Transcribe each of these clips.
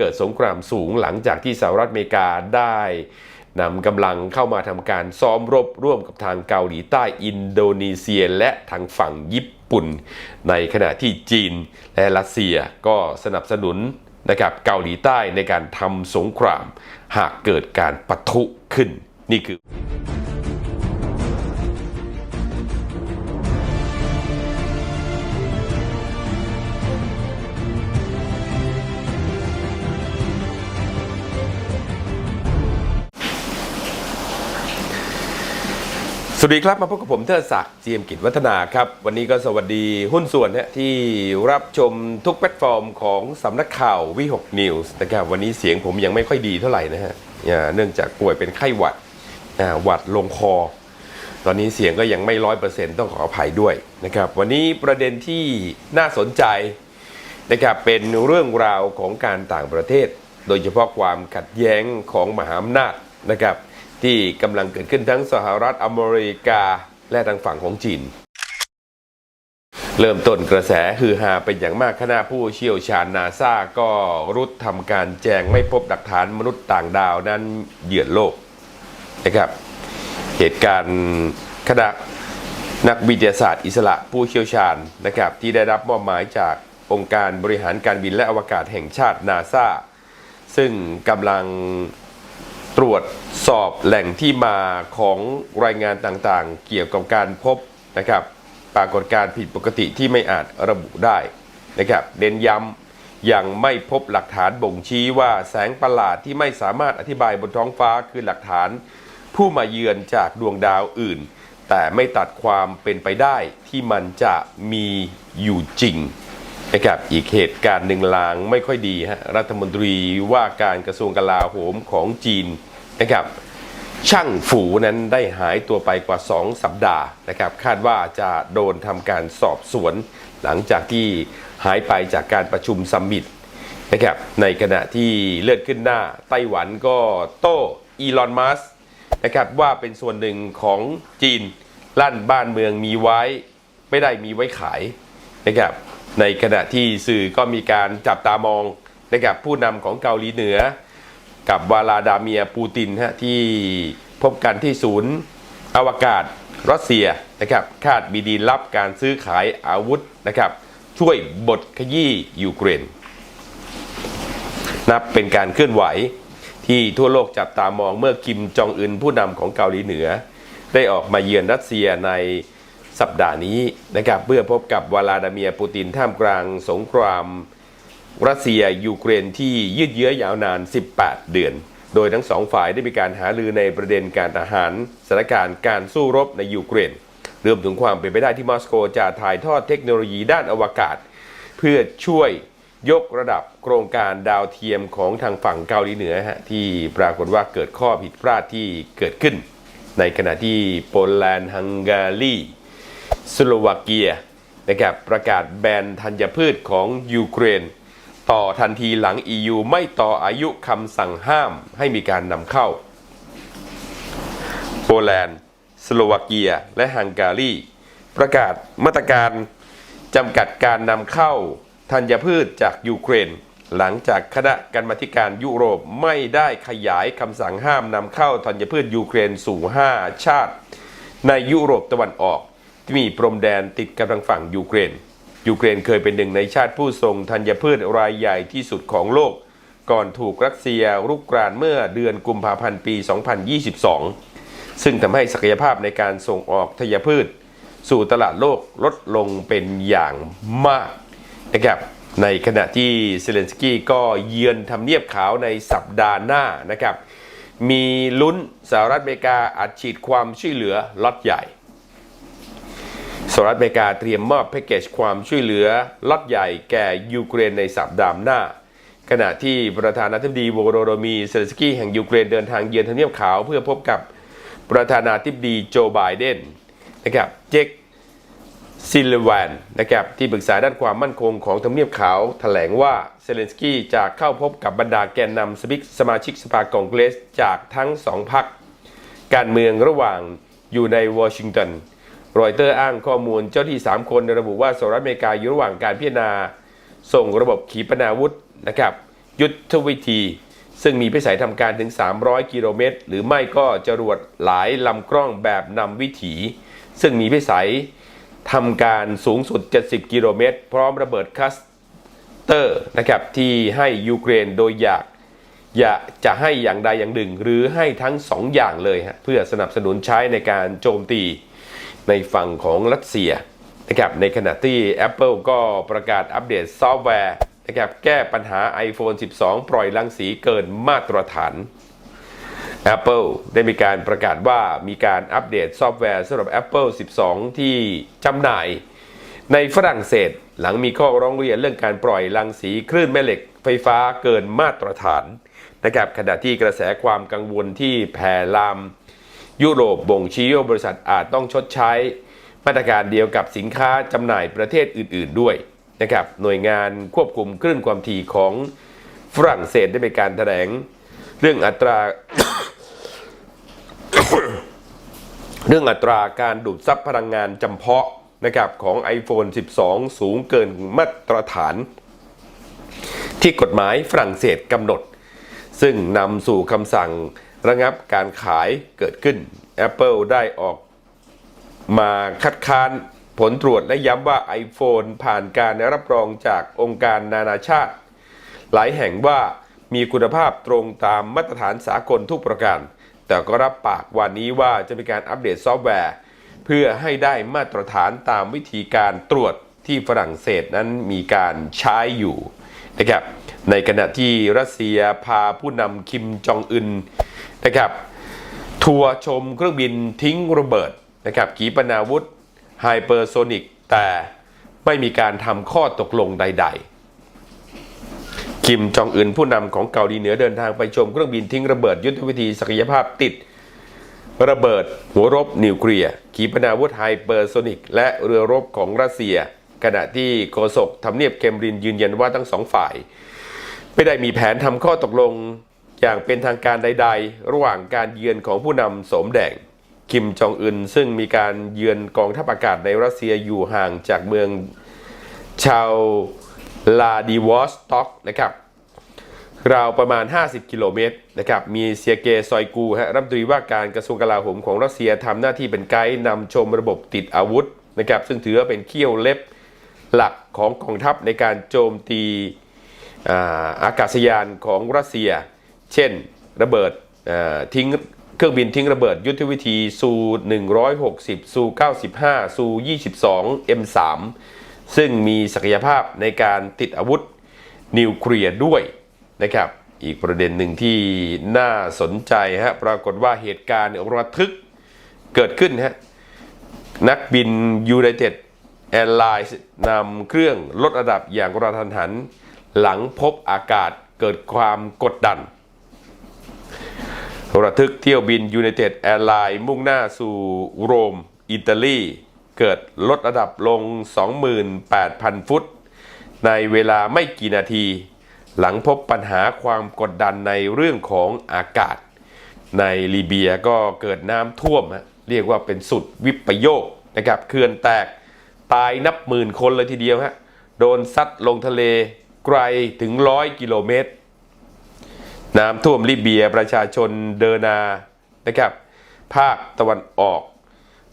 เกิดสงครามสูงหลังจากที่สหรัฐอเมริกาได้นำกำลังเข้ามาทำการซ้อมรบร่วมกับทางเกาหลีใต้อินโดนีเซีย และทางฝั่งญี่ปุ่น ในขณะที่จีนและรัสเซียก็สนับสนุนนะครับเกาหลีใต้ในการทำสงคราม หากเกิดการปะทุขึ้นนี่คือ สวัสดีครับมาพบกับผมเทิดศักดิ์เจียมกิจวัฒนาครับ วันนี้ก็สวัสดีหุ้นส่วนนะที่รับชมทุกแพลตฟอร์มของสำนักข่าววิหกนิวส์นะครับวันนี้เสียงผมยังไม่ค่อยดีเท่าไหร่นะฮะเนื่องจากป่วยเป็นไข้หวัดหวัดลงคอ ตอนนี้เสียงก็ยังไม่ร้อยเปอร์เซ็นต์ต้องขออภัยด้วยนะครับวันนี้ประเด็นที่น่าสนใจนะครับเป็นเรื่องราวของการต่างประเทศ โดยเฉพาะความขัดแย้งของมหาอำนาจนะครับ ที่กำลังเกิดขึ้นทั้งสหรัฐอเมริกาและทางฝั่งของจีน เริ่มต้นกระแสฮือฮาเป็นอย่างมากคณะผู้เชี่ยวชาญนาซาก็รุดทำการแจงไม่พบหลักฐานมนุษย์ต่างดาวนั้นเหยื่อโลกนะครับ เหตุการณ์คณะนักวิทยาศาสตร์อิสระผู้เชี่ยวชาญนะครับที่ได้รับมอบหมายจากองค์การบริหารการบินและอวกาศแห่งชาตินาซาซึ่งกำลัง ตรวจสอบแหล่งที่มาของรายงานต่างๆ เกี่ยวกับการพบนะครับปรากฏการผิดปกติที่ไม่อาจระบุได้นะครับเน้นย้ำยังไม่พบหลักฐานบ่งชี้ว่าแสงประหลาดที่ไม่สามารถอธิบายบนท้องฟ้าคือหลักฐาน ผู้มาเยือนจากดวงดาวอื่น แต่ไม่ตัดความเป็นไปได้ที่มันจะมีอยู่จริง นะครับอีกเหตุการณ์หนึ่งลางไม่ค่อยดีฮะรัฐมนตรีว่าการกระทรวงกลาโหมของจีนนะครับช่างฝูนั้นได้หายตัวไปกว่า 2 สัปดาห์นะครับคาดว่าจะโดนทำการสอบสวน หลังจากที่หายไปจากการประชุมซัมมิตนะครับในขณะที่เลือดขึ้นหน้าไต้หวันก็โต้อีลอนมัสนะครับว่าเป็นส่วนหนึ่งของจีนลั่นบ้านเมืองมีไว้ ไม่ได้มีไว้ขายนะครับ ในขณะที่สื่อก็มีการจับตามองนะครับผู้นำของเกาหลีเหนือ กับวาลาดาเมียปูตินฮะที่พบกันที่ศูนย์อวกาศรัสเซียนะครับคาดมีดีลลับการซื้อขายอาวุธนะครับช่วยบทขยี้ยูเครนนับเป็นการเคลื่อนไหวที่ทั่วโลกจับตามองเมื่อคิมจองอึนผู้นำของเกาหลีเหนือ ได้ออกมาเยือนรัสเซียใน สัปดาห์นี้นะครับเพื่อพบกับวลาดาเมียร์ปูตินท่ามกลางสงครามรัสเซียยูเครนที่ยืดเยื้อยาวนาน 18 เดือน โดยทั้งสองฝ่ายได้มีการหารือในประเด็นการทหารสถานการณ์การสู้รบในยูเครนรวมถึงความเป็นไปได้ที่มอสโกจะถ่ายทอดเทคโนโลยีด้านอวกาศ เพื่อช่วยยกระดับโครงการดาวเทียมของทางฝั่งเกาหลีเหนือฮะที่ปรากฏว่าเกิดข้อผิดพลาดที่เกิดขึ้น ในขณะที่โปแลนด์ฮังการี สโลวาเกียนะครับประกาศแบนธัญพืชของยูเครน ต่อทันทีหลัง EU ไม่ต่ออายุคำสั่งห้ามให้มีการนำเข้า โปแลนด์ สโลวาเกีย และฮังการี ประกาศมาตรการจำกัดการนำเข้าธัญพืชจากยูเครน หลังจากคณะกรรมาธิการยุโรปไม่ได้ขยายคำสั่งห้ามนำเข้าธัญพืชยูเครนสู่ 5 ชาติ ในยุโรปตะวันออก ที่มีพรมแดนติดกับทางฝั่งยูเครน ยูเครนเคยเป็นหนึ่งในชาติผู้ส่งธัญพืชรายใหญ่ที่สุดของโลก ก่อนถูกรัสเซียรุกรานเมื่อเดือนกุมภาพันธ์ปี 2022 ซึ่งทำให้ศักยภาพในการส่งออกธัญพืช สู่ตลาดโลกลดลงเป็นอย่างมากนะครับในขณะที่เซเลนสกี้ก็เยือนทำเนียบขาวในสัปดาห์หน้านะครับ มีลุ้นสหรัฐอเมริกาอัดฉีดความช่วยเหลือล็อตใหญ่ รัฐอเมริกาเตรียมมอบแพ็กเกจความช่วยเหลือล็อตใหญ่แก่ยูเครนในสัปดาห์หน้า ขณะที่ประธานาธิบดีโวโรโดมีเซเลนสกี้แห่งยูเครนเดินทางเยือนทำเนียบขาว เพื่อพบกับประธานาธิบดีโจไบเดนนะครับเจคซิลแวนนะครับที่ปรึกษาด้านความมั่นคงของทำเนียบขาวแถลงว่าเซเลนสกี้จะเข้าพบกับบรรดาแกนนำสมิกสมาชิกสภากองเกรสจากทั้งสองพรรคการเมืองระหว่างอยู่ในวอชิงตัน รอยเตอร์อ้างข้อมูลเจ้าที่ 3 คนระบุว่าสหรัฐอเมริกาอยู่ระหว่างการพิจารณา ส่งระบบขีปนาวุธนะครับยุทธวิธี ซึ่งมีพิสัยทำการถึง 300 กิโลเมตร หรือไม่ก็จรวดหลายลำกล้องแบบนำวิถี ซึ่งมีพิสัยทำการสูงสุด 70 กิโลเมตร พร้อมระเบิดคัสเตอร์นะครับที่ให้ยูเครนโดยอยากอยากจะให้อย่างใดอย่างหนึ่ง หรือให้ทั้งสองอย่างเลยฮะเพื่อสนับสนุนใช้ในการโจมตี ในฝั่งของรัสเซียนะครับในขณะที่ Apple ก็ประกาศอัปเดตซอฟต์แวร์นะครับแก้ปัญหา iPhone 12 ปล่อยรังสีเกินมาตรฐาน Apple ได้มีการประกาศว่ามีการอัปเดตซอฟต์แวร์สำหรับ Apple 12 ที่จำหน่าย ในฝรั่งเศสหลังมีข้อร้องเรียนเรื่องการปล่อยรังสีคลื่นแม่เหล็กไฟฟ้าเกินมาตรฐานนะครับขณะที่กระแสความกังวลที่แผ่ลาม ยุโรปบ่งชี้ว่าบริษัทอาจต้องชดใช้ มาตรการเดียวกับสินค้าจำหน่ายประเทศอื่น ๆ ด้วยนะครับหน่วยงานควบคุมคลื่นความถี่ของฝรั่งเศสได้มีการแถลงเรื่องอัตราเรื่องอัตราการดูดซับพลังงานจำเพาะนะครับของ iPhone 12 สูงเกินมาตรฐาน ที่กฎหมายฝรั่งเศสกำหนด ซึ่งนำสู่คำสั่ง ระงับการขายเกิดขึ้น Apple ได้ออกมาคัดค้านผลตรวจและย้ำว่า iPhone ผ่านการรับรองจากองค์การนานาชาติ หลายแห่งว่ามีคุณภาพตรงตามมาตรฐานสากลทุกประการ แต่ก็รับปากวันนี้ว่าจะมีการอัปเดตซอฟต์แวร์ เพื่อให้ได้มาตรฐานตามวิธีการตรวจที่ฝรั่งเศสนั้นมีการใช้อยู่นะครับในขณะที่รัสเซียพาผู้นำคิมจองอึน นะครับทัวร์ชมเครื่องบินทิ้งระเบิดนะครับขีปนาวุธไฮเปอร์โซนิกแต่ไม่มีการทำข้อตกลงใด ๆ คิมจองอึนผู้นำของเกาหลีเหนือเดินทางไปชมเครื่องบินทิ้งระเบิดยุทธวิธีศักยภาพติด ระเบิดหัวรบนิวเคลียร์ขีปนาวุธไฮเปอร์โซนิกและเรือรบของรัสเซีย ขณะที่โฆษกทำเนียบเคมรินยืนยันว่าทั้งสองฝ่าย ไม่ได้มีแผนทำข้อตกลง อย่างเป็นทางการใด ๆ ระหว่างการเยือนของผู้นำสมแดงคิมจองอึนซึ่งมีการเยือนกองทัพอากาศในรัสเซียอยู่ห่างจากเมืองชาวลาดิวอสต็อกนะครับราวประมาณ 50 กิโลเมตรนะครับมีเซียเกซอยกูฮะรัฐมนตรีว่าการกระทรวงกลาโหมของรัสเซียทำหน้าที่เป็นไกด์นำชมระบบติดอาวุธนะครับซึ่งถือว่าเป็นเขี้ยวเล็บหลักของกองทัพในการโจมตีอาอากาศยานของรัสเซีย เช่นระเบิดทิ้งเครื่องบินทิ้งระเบิดยุทธวิธีซู160ซู95ซู22 M3 ซึ่งมีศักยภาพในการติดอาวุธนิวเคลียร์ด้วยนะครับ อีกประเด็นหนึ่งที่น่าสนใจฮะปรากฏว่าเหตุการณ์ระทึกเกิดขึ้นฮะนักบิน United Airlines นำเครื่องลดระดับอย่างกระทันหัน หลังพบอากาศเกิดความกดดัน ระทึกเที่ยวบิน United Airlines มุ่งหน้าสู่โรม อิตาลี เกิดลดระดับลง 28,000 ฟุต ในเวลาไม่กี่นาที หลังพบปัญหาความกดดันในเรื่องของอากาศ ในลีเบียก็เกิดน้ำท่วมฮะเรียกว่าเป็นสุดวิปโยคนะครับเขื่อนแตกตายนับหมื่นคนเลยทีเดียวฮะโดนซัดลงทะเลไกลถึงร้อยกิโลเมตร น้ำท่วมลิเบียประชาชนเดอนา นะครับ ภาคตะวันออก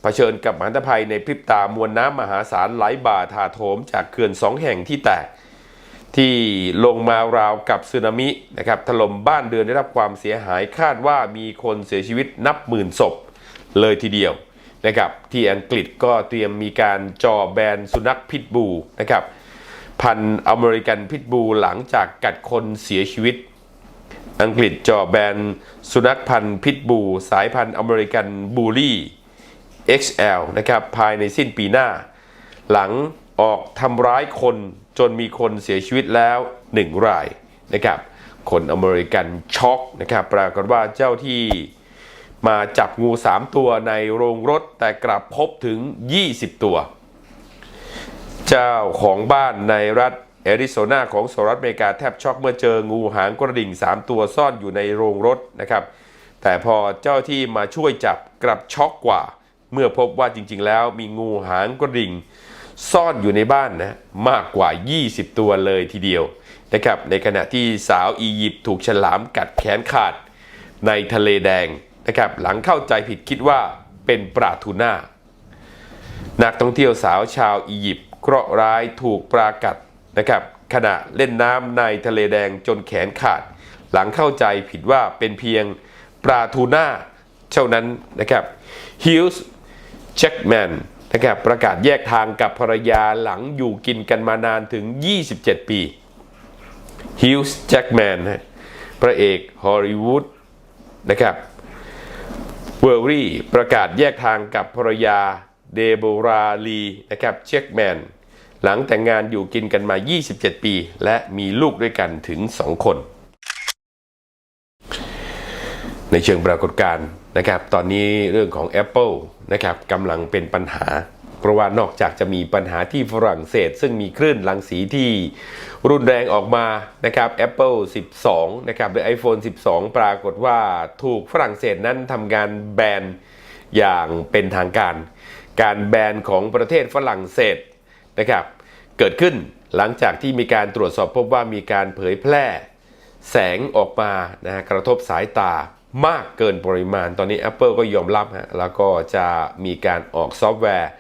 เผชิญกับมหันตภัยในพริบตามวลน้ำมหาศาลไหลบ่าถาโถมจากเขื่อนสองแห่งที่แตก ที่ลงมาราวกับสึนามินะครับถล่มบ้านเรือนได้รับความเสียหายคาดว่ามีคนเสียชีวิตนับหมื่นศพเลยทีเดียวนะครับที่อังกฤษก็เตรียมมีการจ่อแบนสุนัขพิษบูนะครับพันอเมริกันพิษบูหลังจากกัดคนเสียชีวิต อังกฤษจอแบนสุนัขพันธุ์พิษบู สายพันธุ์อเมริกันบูลลี่ XL นะครับภายในสิ้นปีหน้า หลังออกทำร้ายคนจนมีคนเสียชีวิตแล้ว 1 รายนะครับคนอเมริกันช็อกนะครับปรากฏว่าเจ้าที่มาจับงู 3 ตัวในโรงรถแต่กลับพบถึง 20 ตัว เจ้าของบ้านในรัฐ อริโซนาของสหรัฐอเมริกาแทบช็อกเมื่อเจองูหางกระดิ่ง 3 ตัวซ่อนอยู่ในโรงรถนะครับ แต่พอเจ้าที่มาช่วยจับกลับช็อกกว่า เมื่อพบว่าจริง ๆ แล้วมีงูหางกระดิ่ง ซ่อนอยู่ในบ้านนะมากกว่า 20 ตัวเลยทีเดียวนะครับในขณะที่สาวอียิปต์ถูกฉลามกัดแขนขาดในทะเลแดงนะครับหลังเข้าใจผิดคิดว่าเป็นปลาทูน่านักท่องเที่ยวสาวชาวอียิปต์เคราะห์ร้ายถูกปลากัด นะครับขณะเล่นน้ำในทะเลแดงจนแขนขาด หลังเข้าใจผิดว่าเป็นเพียงปลาทูน่าเท่านั้นนะครับฮิลส์แจ็คแมนนะครับประกาศแยกทางกับภรรยาหลังอยู่กินกันมานานถึง 27 ปีฮิลส์แจ็คแมนพระเอกฮอลลีวูดนะครับเวอร์รี่ประกาศแยกทางกับภรรยาเดโบราลีนะครับเช็คแมน หลังแต่งงานอยู่กินกันมา 27 ปี และมีลูกด้วยกันถึง 2 คน ในเชิงปรากฏการณ์นะครับ ตอนนี้เรื่องของ Apple นะครับกำลังเป็นปัญหา เพราะว่านอกจากจะมีปัญหาที่ฝรั่งเศส ซึ่งมีคลื่นรังสีที่รุนแรงออกมานะครับ Apple 12 นะครับหรือ iPhone 12 ปรากฏว่าถูกฝรั่งเศสนั้นทำการแบนอย่างเป็นทางการ การแบนของประเทศฝรั่งเศส นะครับ เกิดขึ้นหลังจากที่มีการตรวจสอบพบว่ามีการเผยแพร่ แสงออกมานะกระทบสายตามากเกินปริมาณ ตอนนี้ Apple ก็ยอมรับฮะแล้วก็จะมีการออกซอฟต์แวร์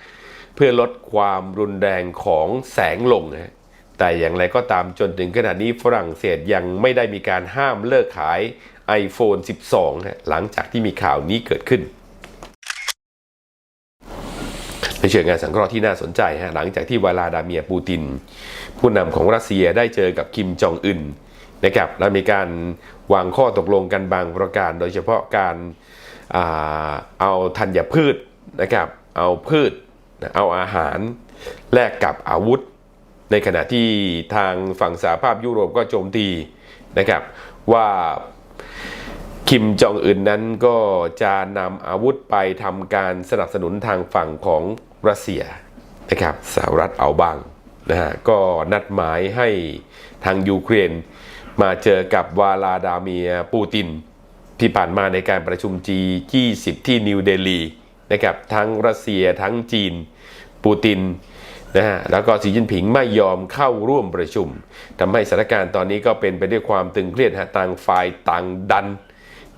เพื่อลดความรุนแรงของแสงลงนะแต่อย่างไรก็ตามจนถึงขณะนี้ฝรั่งเศสยังไม่ได้มีการห้ามเลิกขาย iPhone 12 หลังจากที่มีข่าวนี้เกิดขึ้น ในเชิงงานสังเคราะห์ที่น่าสนใจฮะหลังจากที่วลาดาเมียปูติน ผู้นำของรัสเซียได้เจอกับคิมจองอึนนะครับและมีการวางข้อตกลงกันบางประการ โดยเฉพาะการอาเอาธัญพืชนะครับเอาพืชเอาอาหารแลกกับอาวุธ ในขณะที่ทางฝั่งสหภาพยุโรปก็โจมตีนะครับว่าคิมจองอึนนั้นก็จะนำอาวุธไปทำการสนับสนุนทางฝั่งของ รัสเซียนะครับสหรัฐเอาบ้างนะฮะก็นัดหมายให้ทางยูเครน มาเจอกับวาลาดาเมียปูติน ที่ผ่านมาในการประชุม G20 ที่นิวเดลีนะครับทั้งรัสเซียทั้งจีนปูตินนะฮะแล้วก็สีจิ้นผิงไม่ยอมเข้าร่วมประชุมทำให้สถานการณ์ตอนนี้ก็เป็นไปด้วยความตึงเครียดฮะต่างฝ่ายต่างดัน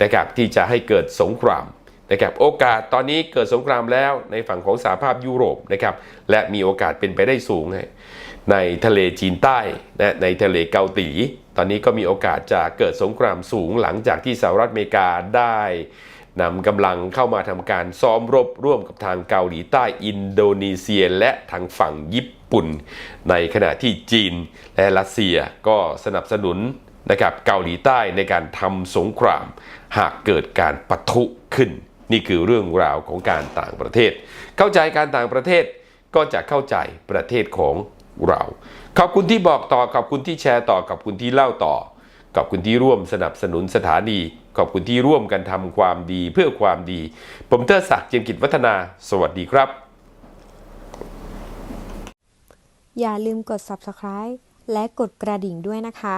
นะครับที่จะให้เกิดสงคราม นะครับโอกาสตอนนี้เกิดสงครามแล้วในฝั่งของสหภาพยุโรปนะครับและมีโอกาสเป็นไปได้สูง ในทะเลจีนใต้นะในทะเลเกาหลีตอนนี้ก็มีโอกาสจะเกิดสงครามสูงหลังจากที่สหรัฐอเมริกาได้นำกำลังเข้ามาทำการซ้อมรบร่วมกับทางเกาหลีใต้อินโดนีเซีย และทางฝั่งญี่ปุ่น ในขณะที่จีนและรัสเซียก็สนับสนุนนะครับเกาหลีใต้ในการทำสงครามหากเกิดการปะทุขึ้น นี่คือเรื่องราวของการต่างประเทศ เข้าใจการต่างประเทศก็จะเข้าใจประเทศของเรา ขอบคุณที่บอกต่อ ขอบคุณที่แชร์ต่อ ขอบคุณที่เล่าต่อ ขอบคุณที่ร่วมสนับสนุนสถานี ขอบคุณที่ร่วมกันทำความดีเพื่อความดี ผมเทอศักดิ์เจียมกิจวัฒนา สวัสดีครับ อย่าลืมกด subscribe และกดกระดิ่งด้วยนะคะ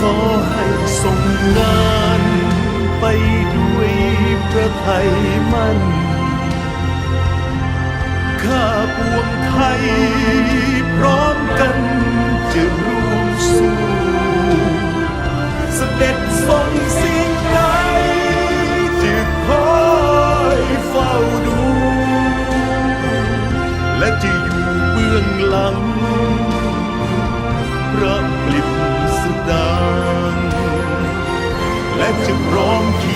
ขอให้ส่งงานไปด้วยพระไทยมั่น ข้าปวงไทยพร้อมกันจะร่วมสู้เสด็จทรงสิ่งใดจะคอยเฝ้าดู และจะอยู่เบื้องหลัง to wrong